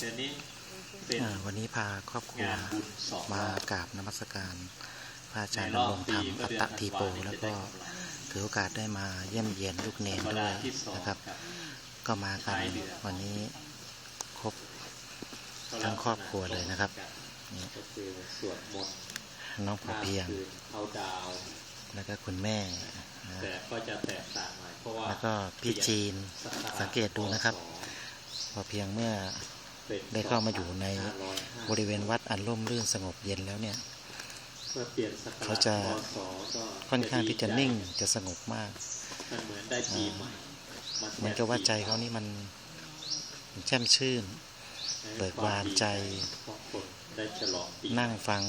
เดี๋ยวนี้เป็นอ่าวันนี้พาครอบครัวงานบุญสองมารอบกราบนมัสการ พระอาจารย์ในรอบดำรงธรรมปีอัตตทีโปเมื่อเดือนธันวาแล้วก็จะได้กำไรถือโอกาสได้มาเยี่ยมเยียนลูกเนนธรรมด้ดาวยที่สองนะครับครับ ก็มากันท้ายเดือนวันนี้ครบทั้งครอบครัวเลยนะครับนี่ก็คือสวดมนต์น้องพอเพียงข้ามคืนเขาดาวน์แล้วก็คุณแม่นะแต่ก็จะแตกต่างหน่อยเพราะว่าแล้วก็พี่จีนศักราชสังเกตดูนะครับ พอเพียงเมื่อเป็น ได้เข้ามาอยู่ใน2505บริเวณวัดอันร่มรื่นสงบเย็นแล้วเนี่ยเมื่อเปลี่ยนศักราชเขาจะพศก็ค่อนข้างที่จะนิ่งจะสงบมากมันเหมือนได้ปีใหม่าเหมือนกับว่าใจเขานี่มันแช่มชื่น เบิกบานใจของคนได้ฉลองปีนั่งฟัง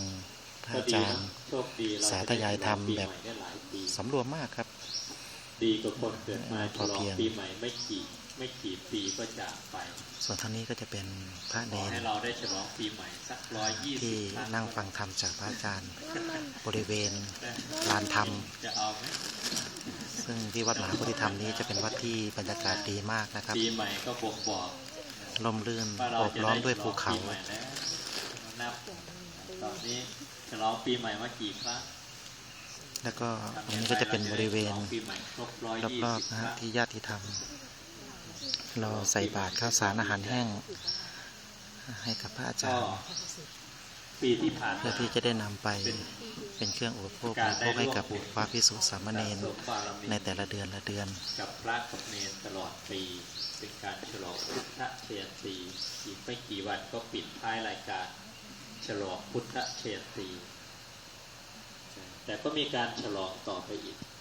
พระอาจารย์โชคดีเรสาธยายธรรมแบบจะได้ฉลองปีใหม่ได้หลายปีสำรวมมากครับ ดีกว่าคนเกิดมาพฉอลอเพีงยงปีใหม่ไม่กี่ ไม่กี่ปีก็จากไป ส่วนทางนี้ก็จะเป็นพระขเนอนให้เราได้ฉลองปีใหม่สักร้อยยี่สิที่บครั้งนั่งฟังธรรมจากพระอาจารย์ บริเวณลานธรรมจะเอาไหมซึ่งที่วัดมหาโพธิธรรมนี้จะเป็นวัดที่บรรยากาศดีมากนะครับ ปีใหม่ก็บ่งบอกร่มรื่นว่าเราโอบจะล้อได้มด้วยฉลภูองเขาปีใหม่แล้วนับตอนนี้ฉลองปีใหม่มากี่ครั้งแล้วก็ตรงนี้ก็จะเป็นบริเวณปีใหม่ครบร้อยยี่รอบสิบๆนะคฮะรั้งที่ญาติธรรม เราใส่บาตรข้าวสารอาหารแห้ง ให้กับพระอาจาก็รย์ปีที่ผ่านเพื่อมาที่จะได้นำไปเป็นเครื่องอุปโภคบริโภคให้กับพระพิสุสามเณรสะสมบารมีในแต่ละเดือนละเดือน กับพระกับเนรตลอดปี เป็นการฉลองพุทธเชียนตีอีกไม่กี่วันก็ปิดท้ายรายการ ฉลองพุทธเชียนตีแต่ก็มีการฉลองต่อไปอีกเพ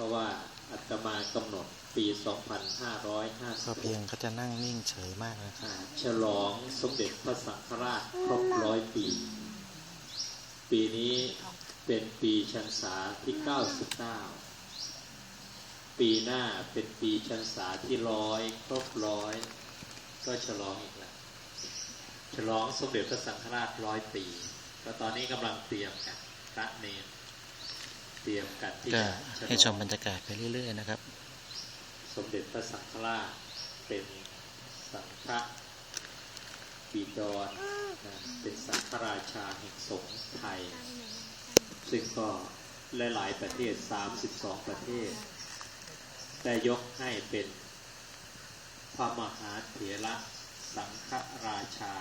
ราะว่าอาตมากำหนดปีพอเพียง2550ก็จะนั่งนิ่งเฉยมากนะครับอ่าฉลองสมเด็จพระสังฆราชครบร้อยปี ปีนี้เป็นปีชันษาที่ 99 ปีหน้าเป็นปีชันษาที่ร้อยครบร้อยก็ฉลองอีกแล้วฉลองสมเด็จพระสังฆราชร้อยปี ก็ตอนนี้กำลังเตรียมกันพระเนร เตรียมกันที่ก็จะให้ชฉลมองบรรยากาศไปเรื่อย ๆ นะครับ สมเด็จพระสังฆราชเป็นสังฆบิดรนะเป็นสังฆราชาแห่งสงฆ์ไทย ซึ่งก็หลาย ๆ ประเทศ 32 ประเทศ ได้ยกให้เป็นพระมหาเถระสังฆราชา